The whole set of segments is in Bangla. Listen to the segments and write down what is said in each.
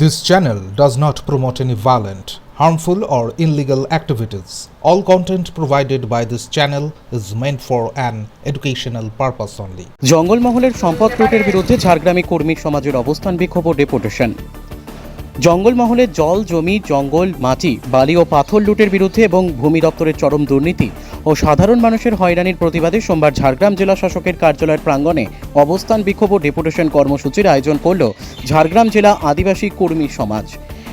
This channel does not promote any violent, harmful, or illegal activities. All content provided by this channel is meant for an educational purpose only. জঙ্গলমহলের সম্পদ লুটের বিরুদ্ধে ঝাড়গ্রামে কর্মী সমাজের অবস্থান বিক্ষোভ ও ডেপুটেশন জঙ্গলমহলের জল জমি জঙ্গল মাটি বালি ও পাথর লুটের বিরুদ্ধে এবং ভূমি দপ্তরের চরম দুর্নীতি ও সাধারণ মানুষের হয়রানির প্রতিবাদে সোমবার ঝাড়গ্রাম জেলা শাসকের কার্যালয়ের প্রাঙ্গণে অবস্থান বিক্ষোভ ও ডেপুটেশন কর্মসূচির আয়োজন করল ঝাড়গ্রাম জেলা আদিবাসী কর্মী সমাজ।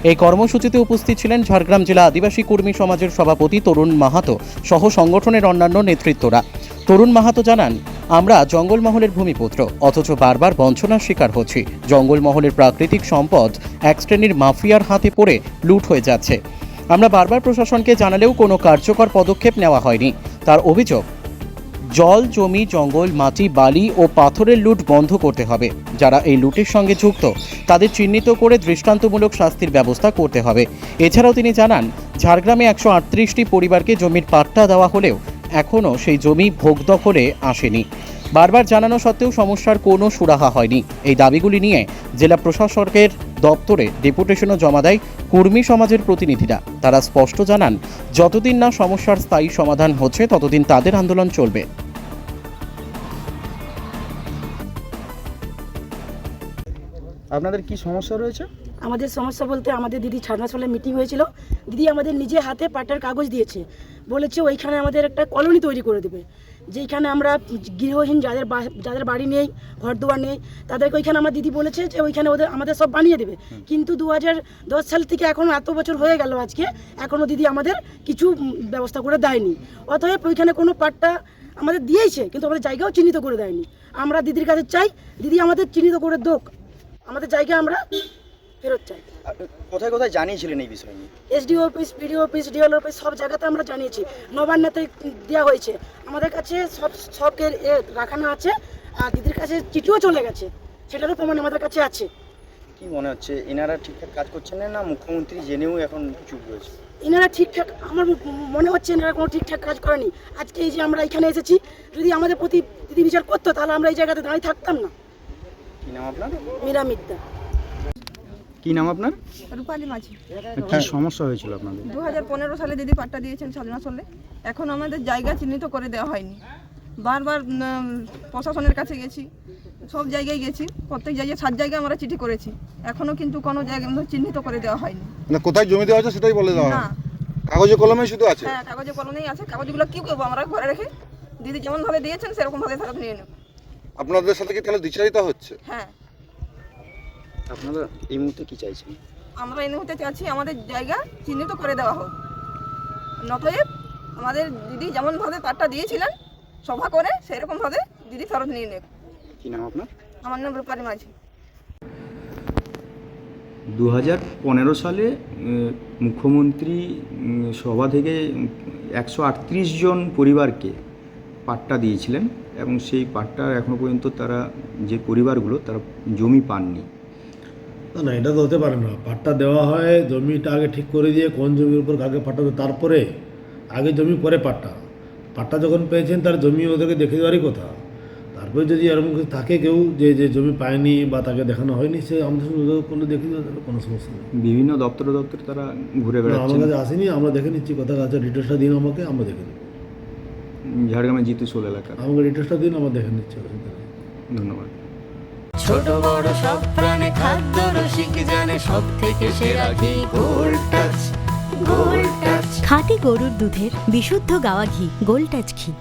এই কর্মসূচিতে উপস্থিত ছিলেন ঝাড়গ্রাম জেলা আদিবাসী কর্মী সমাজের সভাপতি তরুণ মাহাতো সহ সংগঠনের অন্যান্য নেতৃত্বরা। তরুণ মাহাতো জানান, আমরা জঙ্গলমহলের ভূমিপুত্র, অথচ বারবার বঞ্চনার শিকার হচ্ছি। জঙ্গলমহলের প্রাকৃতিক সম্পদ এক শ্রেণির মাফিয়ার হাতে পড়ে লুট হয়ে যাচ্ছে। আমরা বারবার প্রশাসনকে জানালেও কোনো কার্যকর পদক্ষেপ নেওয়া হয়নি। তার অভিযোগ, জল, জমি, জঙ্গল, মাটি, বালি ও পাথরের লুট বন্ধ করতে হবে। যারা এই লুটের সঙ্গে যুক্ত, তাদের চিহ্নিত করে দৃষ্টান্তমূলক শাস্তির ব্যবস্থা করতে হবে। এছাড়াও তিনি জানান, ঝাড়গ্রামে একশো আটত্রিশটি পরিবারকে জমির পাট্টা দেওয়া হলেও এখনও সেই জমি ভোগ দখলে আসেনি। বারবার জানানো সত্ত্বেও সমস্যার কোনো সুরাহা হয়নি। এই দাবিগুলি নিয়ে জেলা প্রশাসকের দপ্তরে ডেপুটেশনও জমা দেয় কর্মী সমাজের প্রতিনিধিরা। তারা স্পষ্ট জানান, যতদিন না সমস্যার স্থায়ী সমাধান হচ্ছে, ততদিন তাদের আন্দোলন চলবে। আপনাদের কি সমস্যা রয়েছে? আমাদের সমস্যা বলতে আমাদের দিদি ছাড় মাস হলে মিটিং হয়েছিল। দিদি আমাদের নিজে হাতে পাটার কাগজ দিয়েছে। বলেছে ওইখানে আমাদের একটা কলোনি তৈরি করে দেবে। যেইখানে আমরা গৃহহীন যাদের যাদের বাড়ি নেই ঘর দুয়ার নেই তাদেরকে ওইখানে আমার দিদি বলেছে যে ওইখানে ওদের আমাদের সব বানিয়ে দেবে। কিন্তু দু হাজার দশ সাল থেকে এখন এত বছর হয়ে গেল আজকে এখনও দিদি আমাদের কিছু ব্যবস্থা করে দেয়নি। অতএব ওইখানে কোনো পাট্টা আমাদের দিয়েছে কিন্তু আমাদের জায়গাও চিহ্নিত করে দেয়নি। আমরা দিদির কাছে চাই দিদি আমাদের চিহ্নিত করে দোক। আমাদের জায়গা আমরা ফেরত চাই। কোথায় কোথায় জানিয়েছিলেন এই বিষয় নিয়ে? SDO office BDO office DL office সব জায়গাতে আমরা জানিয়েছি। নবান্নতে দেওয়া হয়েছে। আমাদের কাছে সব সবকে রাখানো আছে আর দিদির কাছে চিঠিও চলে গেছে। সেটারও প্রমাণ আমাদের কাছে আছে। কি মনে হচ্ছে এনারা ঠিকঠাক কাজ করছেন না না মুখ্যমন্ত্রী জেনেও এখন চুপ রয়েছে? এনারা ঠিকঠাক আমার মনে হচ্ছে এনারা কোনো ঠিকঠাক কাজ করেনি। আজকে এই যে আমরা এখানে এসেছি যদি আমাদের প্রতি দিদি বিচার করতো তাহলে আমরা এই জায়গাতে দাঁড়িয়ে থাকতাম না। কি নাম আপনার? মীরা মিদ্যা কি নাম আপনার? রূপালী মাঝি। কি সমস্যা হয়েছিল আপনাদের? দু পনেরো সালে দিদি পাট্টা দিয়েছেন সালে এখন আমাদের জায়গা চিহ্নিত করে দেওয়া হয়নি। বারবার প্রশাসনের কাছে গেছি। সব জায়গায় গেছি। প্রত্যেক জায়গায় সাত জায়গায় আমরা চিঠি করেছি। এখনও কিন্তু কোনো জায়গায় চিহ্নিত করে দেওয়া হয়নি। না কোথায় জমি দেওয়া আছে সেটাই বলে দেওয়া না। হয় কাগজে কলমে শুধু আছে? হ্যাঁ কাগজে কলমেই আছে। কাগজগুলো কী করব আমরা ঘরে রেখে? দিদি যেমনভাবে দিয়েছেন সেরকমভাবে ফেরত নিয়ে নেব। আপনাদের সাথে কি তাহলে দ্বিচারিতা হচ্ছে? হ্যাঁ। আপনারা এই মুহূর্তে কি চাইছেন? আমরা এই মুহূর্তে চাচ্ছি আমাদের জায়গা চিহ্নিত করে দেওয়া হোক। নতএব আমাদের দিদি যেমনভাবে পাট্টা দিয়েছিলেন সভা করে সেরকমভাবে দিদি ফেরত নিয়ে নেব। কি নাম আপনার? আমার নাম রূপালী মাঝি। দু হাজার পনেরো সালে মুখ্যমন্ত্রী সভা থেকে একশো আটত্রিশ জন পরিবারকে পাট্টা দিয়েছিলেন এবং সেই পাট্টা এখনও পর্যন্ত তারা যে পরিবারগুলো তারা জমি পাননি। না না এটা তো হতে পারে না। পাট্টা দেওয়া হয় জমিটা আগে ঠিক করে দিয়ে কোন জমির উপর কাকে পাট্টা তারপরে আগে জমি পরে পাট্টা। পাট্টা যখন পেয়েছেন তার জমি ওদেরকে দেখে দেওয়ারই কথা। তারপরে যদি এরকম কিছু থাকে কেউ যে যে জমি পায়নি বা তাকে দেখানো হয়নি সে আমাদের সঙ্গে করলে দেখিয়ে দেওয়া যাবে কোনো সমস্যা নেই। বিভিন্ন দপ্তর দপ্তর তারা ঘুরে না, আমার কাছে আসেনি আমরা দেখে নিচ্ছি কোথায় আছে ডিটেলসটা দিন আমাকে আমরা দেখে নেব। ঝাড়গ্রামের জিতু সোল এলাকা আমাকে ডিটেলসটা দিন আমরা দেখে নিচ্ছি। নেই ধন্যবাদ। ছোট বড় সব প্রাণে খাদ্য রসিক জানে সব থেকে সেরা ঘি গোল্ড টাচ গোল্ড টাচ খাঁটি গরুর দুধের বিশুদ্ধ গাওয়া ঘি গোল্ড টাচ ঘি।